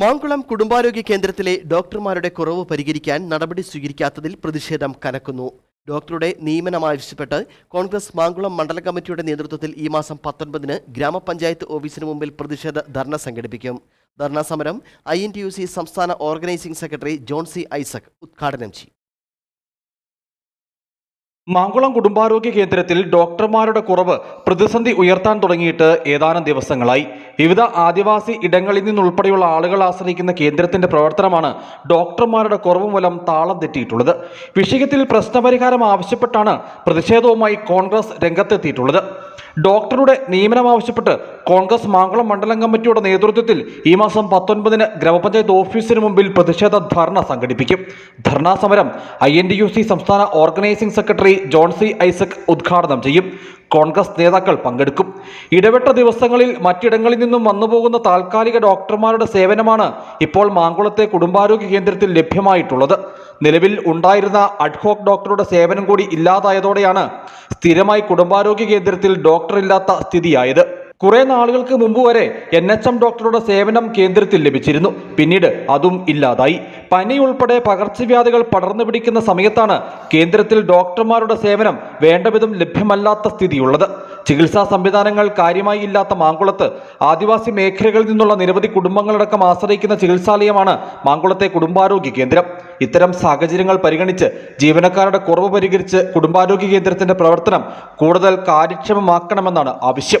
മാങ്കുളം കുടുംബാരോഗ്യ കേന്ദ്രത്തിലെ ഡോക്ടർമാരുടെ കുറവ് പരിഹരിക്കാൻ നടപടി സ്വീകരിക്കാത്തതിൽ പ്രതിഷേധം കനക്കുന്നു. ഡോക്ടറുടെ നിയമനം ആവശ്യപ്പെട്ട് കോൺഗ്രസ് മാങ്കുളം മണ്ഡല കമ്മിറ്റിയുടെ നേതൃത്വത്തിൽ ഈ മാസം പത്തൊൻപതിന് ഗ്രാമപഞ്ചായത്ത് ഓഫീസിന് മുമ്പിൽ പ്രതിഷേധ ധർണ സംഘടിപ്പിക്കും. ധർണാ സമരം I N T U C സംസ്ഥാന ഓർഗനൈസിംഗ് സെക്രട്ടറി ജോൺസി ഐസക് ഉദ്ഘാടനം ചെയ്യും. മാങ്കുളം കുടുംബാരോഗ്യ കേന്ദ്രത്തിൽ ഡോക്ടർമാരുടെ കുറവ് പ്രതിസന്ധി ഉയർത്താൻ തുടങ്ങിയിട്ട് ഏതാനും ദിവസങ്ങളായി. വിവിധ ആദിവാസി ഇടങ്ങളിൽ നിന്നുൾപ്പെടെയുള്ള ആളുകൾ ആശ്രയിക്കുന്ന കേന്ദ്രത്തിന്റെ പ്രവർത്തനമാണ് ഡോക്ടർമാരുടെ കുറവ് മൂലം താളം തെറ്റിയിട്ടുള്ളത്. വിഷയത്തിൽ പ്രശ്നപരിഹാരം ആവശ്യപ്പെട്ടാണ് പ്രതിഷേധവുമായി കോൺഗ്രസ് രംഗത്തെത്തിയിട്ടുള്ളത്. ഡോക്ടറുടെ നിയമനം ആവശ്യപ്പെട്ട് കോൺഗ്രസ് മാങ്കുളം മണ്ഡലം കമ്മിറ്റിയുടെ നേതൃത്വത്തിൽ ഈ മാസം പത്തൊൻപതിന് ഗ്രാമപഞ്ചായത്ത് ഓഫീസിന് മുമ്പിൽ പ്രതിഷേധ ധർണ സംഘടിപ്പിക്കും. ധർണാ സമരം I N D U C സംസ്ഥാന ഓർഗനൈസിംഗ് സെക്രട്ടറി ജോൺസി ഐസക് ഉദ്ഘാടനം ചെയ്യും. കോൺഗ്രസ് നേതാക്കൾ പങ്കെടുക്കും. ഇടവിട്ട ദിവസങ്ങളിൽ മറ്റിടങ്ങളിൽ നിന്നും വന്നുപോകുന്ന താൽക്കാലിക ഡോക്ടർമാരുടെ സേവനമാണ് ഇപ്പോൾ മാങ്കുളത്തെ കുടുംബാരോഗ്യ കേന്ദ്രത്തിൽ ലഭ്യമായിട്ടുള്ളത്. നിലവിൽ ഉണ്ടായിരുന്ന അഡ്ഹോക്ക് ഡോക്ടറുടെ സേവനം കൂടി ഇല്ലാതായതോടെയാണ് സ്ഥിരമായി കുടുംബാരോഗ്യ കേന്ദ്രത്തിൽ ഡോക്ടർ ഇല്ലാത്ത സ്ഥിതിയായത്. കുറെ നാളുകൾക്ക് മുമ്പ് വരെ എൻ എച്ച് എം ഡോക്ടറുടെ സേവനം കേന്ദ്രത്തിൽ ലഭിച്ചിരുന്നു. പിന്നീട് അതും ഇല്ലാതായി. പനി ഉൾപ്പെടെ പകർച്ചവ്യാധികൾ പടർന്നു പിടിക്കുന്ന സമയത്താണ് കേന്ദ്രത്തിൽ ഡോക്ടർമാരുടെ സേവനം വേണ്ടവിധം ലഭ്യമല്ലാത്ത സ്ഥിതിയുള്ളത്. ചികിത്സാ സംവിധാനങ്ങൾ കാര്യമായി ഇല്ലാത്ത മാങ്കുളത്ത് ആദിവാസി മേഖലകളിൽ നിന്നുള്ള നിരവധി കുടുംബങ്ങളടക്കം ആശ്രയിക്കുന്ന ചികിത്സാലയമാണ് മാങ്കുളത്തെ കുടുംബാരോഗ്യ കേന്ദ്രം. ഇത്തരം സാഹചര്യങ്ങൾ പരിഗണിച്ച് ജീവനക്കാരുടെ കുറവ് പരിഹരിച്ച് കുടുംബാരോഗ്യ കേന്ദ്രത്തിന്റെ പ്രവർത്തനം കൂടുതൽ കാര്യക്ഷമമാക്കണമെന്നാണ് ആവശ്യം.